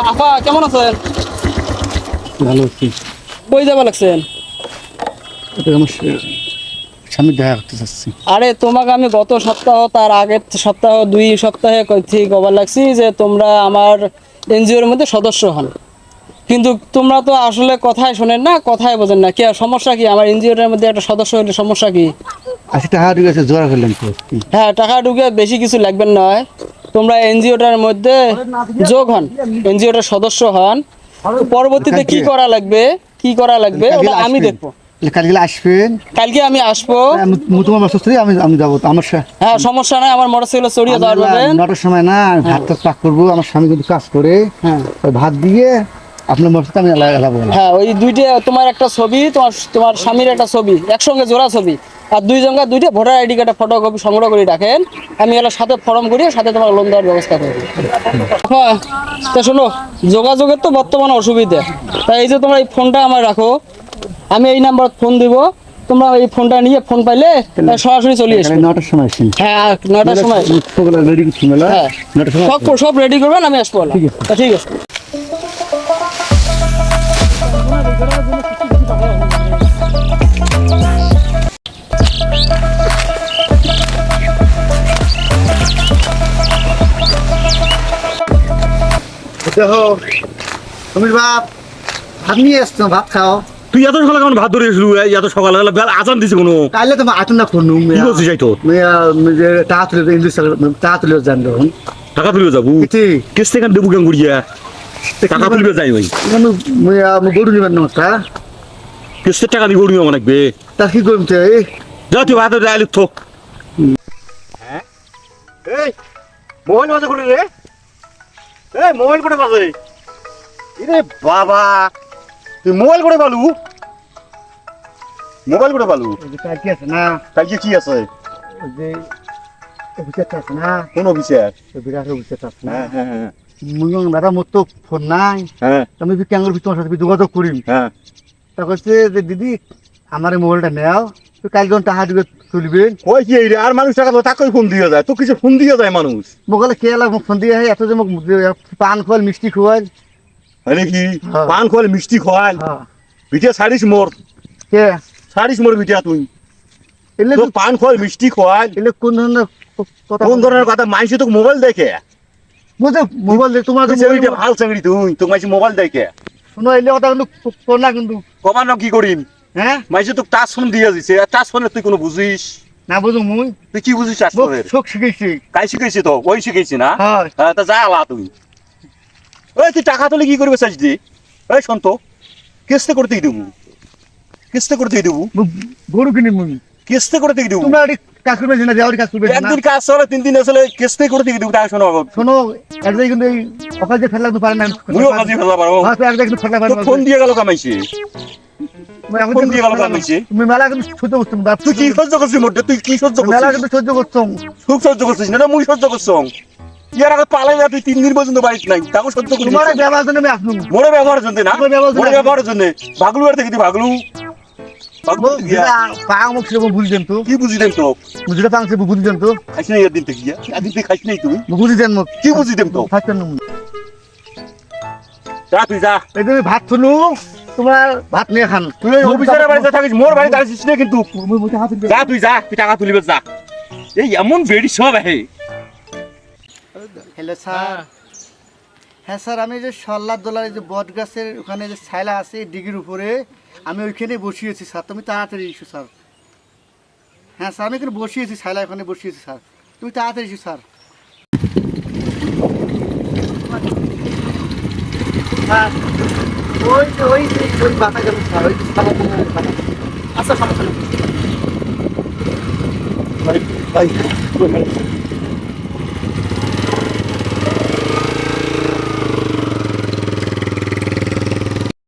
আপা কেমন আছেন? ভালো আছি। কই যাবা লাগছেন? আমার স্বামী দেখা করতে চাচ্ছি। আরে তোমাকে আমি গত সপ্তাহ তার আগের সপ্তাহ দুই সপ্তাহে কইছি কবার লাগছি যে তোমরা আমার এনজিওর মধ্যে সদস্য হন। কিন্তু তোমরা তো আসলে কথাই শোনেন না কথাই বোঝেন না। কি সমস্যা কি? আমার এনজিওর মধ্যে একটা সদস্য হলে সমস্যা কি? আশি টাকা গেছে জোড়া করলাম তো হ্যাঁ টাকা ঢুকে বেশি কিছু লাগবেন নয় তোমরা এনজিওটার মধ্যে যোগ হন। এনজিওটার সদস্য হন। পরবর্তীতে কি করা লাগবে? কি করা লাগবে? আমি দেখব। কালকে আসবেন। কালকে আমি আসব। তোমার বাসা আমি আমি যাব। আমার হ্যাঁ সমস্যা নাই আমার মোটরসাইকেল চড়িয়ে যাওয়ার নটার সময় না ভাত পাক করব আমার স্বামী কিন্তু কাজ করে। হ্যাঁ। ভাত দিয়ে আপনার আমি এলাবো হ্যাঁ ওই দুইটা তোমার একটা ছবি তোমার তোমার স্বামীর একটা ছবি একসঙ্গে জোড়া ছবি। আর দুই জঙ্গা দুইটা ভোটার আইডি কার্ডের ফটোকপি সংগ্রহ করে রাখেন। আমি এলার সাথে ফর্ম করি সাথে তোমার লোন দেওয়ার ব্যবস্থা করব হ্যাঁ তা শোনো যোগাযোগের তো বর্তমানে অসুবিধা। তাই এই যে তোমরা এই ফোনটা আমার রাখো। আমি এই নাম্বার ফোন দিব। তোমরা এই ফোনটা নিয়ে ফোন পাইলে সরাসরি চলে এসো নটার সময় আসেন হ্যাঁ হ্যাঁ। নটার সময় সব সব রেডি করবেন আমি আসব ঠিক আছে। দেখো তুমি বাপ ভাত নিয়ে এসছো ভাত খাও। তুই এত সকালে কেমন ভাত ধরে এসলু এত সকালে? বেলা আজান দিছে কোনো? কাইলে তোমার আতুন না ফোন কি করছিস এই তো? টাকা তুলে ইংলিশ টাকা তুলে জান। দেখুন টাকা তুলিবে যাব? কিতি কেস থেকে দেবু কেন করিয়া? টাকা তুলিবে যাই ওই। আমি আমি গরু নিবেন নটা কেসের টাকা দিয়ে গড়িয়ে আমার লাগবে। তা কি করুন এই? যা তুই ভাত ডাইলে থো এই মোবাইল বাজে করে রে। এই মোবাইল করে বাজে ইরে বাবা তুই মোবাইল করে পালু? মোবাইল করে পালু? কালকে আছে না? কালকে কি আছে? যে অফিসারটা আছে না? কোন অফিসার? বিরাট অফিসারটা আছে না? হ্যাঁ হ্যাঁ হ্যাঁ। দাদা মোর তো ফোন নাই। হ্যাঁ। আমি বি ক্যাঙ্গর ভি তোমার সাথে যোগাযোগ করি হ্যাঁ। তা কইছে যে দিদি আমার মোবাইলটা নেও। তো কাল তুলবেন ওই কি এই আর মানুষ টাকা তো ফোন দিয়ে যায়। তো কিছু ফোন দিয়ে যায় মানুষ? মোকালে কে মোক ফোন দিয়ে আহে এত যে মোক পান খোয়াল মিষ্টি খোয়াল হয় নাকি? হ্যাঁ। পান খোয়াল মিষ্টি খোয়াল হ্যাঁ বিটিয়া ছাড়িস মোর কে? ছাড়িস মোর বিটিয়া তুই। এলে তো পান খোয়াল মিষ্টি খোয়াল এলে কোন ধরনের কথা কোন ধরনের কথা? মাইসে তোকে মোবাইল দেখে? বুঝে মোবাইল দিয়ে তোমার ভালো চেংড়ি তুই। মাইসে মোবাইল দেখে। শোনো এলে কথা কিন্তু কোন কিন্তু। কমান কি করিম হ্যাঁ? মাইসে তোকে টাচ ফোন দিয়ে দিছে আর টাচ ফোনে তুই কোনো বুঝিস? না বুঝো মুই। তুই কি বুঝিস টাচ ফোনের? চোখ শিখেছি কাই শিখাইছি তো? ওই শিখাইছি না? হয়। হ্যাঁ, তা যা আলা তুই ওই তুই টাকা তুলে কি করবে চাইছি দি? ওই শোন কিস্তে করে দিয়ে দেবো? কিস্তে করে দিয়ে দেবো? গরু কিনি মুই। কিস্তে করে দিয়ে দেবো? তোমরা কাজ করবে না যাওয়ার কাজ করবে একদিন কাজ চলে তিন দিন আসলে কিস্তে করে দিয়ে দেবো টাকা শোনো শোনো একদিন কিন্তু এই অকাল যে ফেললাম তো পারে না। মুইও কাজে ফেলা পারো। হয়তো একদিন কিন্তু ফেলতে পারে। ফোন দিয়ে গেল কামাইছে। তুমি মেলা কিন্তু সহ্য করছ বাপ তুই কি সহ্য করছিস মোটে? তুই কি সহ্য মেলা কিন্তু সহ্য করছ। সহ্য করছিস? না মুই সহ্য করছ। ইয়ার আগে পালাই না তিন দিন পর্যন্ত নাই। তাকে সহ্য করছিস? ব্যবহার জন্য আমি মোরে জন্য না? মোরে জন্য। ভাগলু আর দেখি ভাগলু। ভাত শুনু তোমার ভাত নিয়ে খান। তুই ওই অফিসারের বাড়িতে থাকিস মোর বাড়িতে আসিস না কিন্তু। যা তুই যা তুই টাকা তুলিবে যা। এই এমন বেড়ি সব হে হ্যালো স্যার। হ্যাঁ। স্যার আমি যে সল্লার দোলার যে বট গাছের ওখানে যে ছাইলা আছে ডিগির উপরে আমি ওইখানে বসিয়েছি স্যার। তুমি তাড়াতাড়ি ইস্যু স্যার। হ্যাঁ স্যার আমি এখানে বসিয়েছি ছাইলা ওখানে বসিয়েছি স্যার। তুমি তাড়াতাড়ি ইস্যু স্যার। স্যার। ওই যে ওই যে ওই বাতা গেল স্যার ওই যে সাদা কালারের বাতা। আচ্ছা সমস্যা নেই ভাই ভাই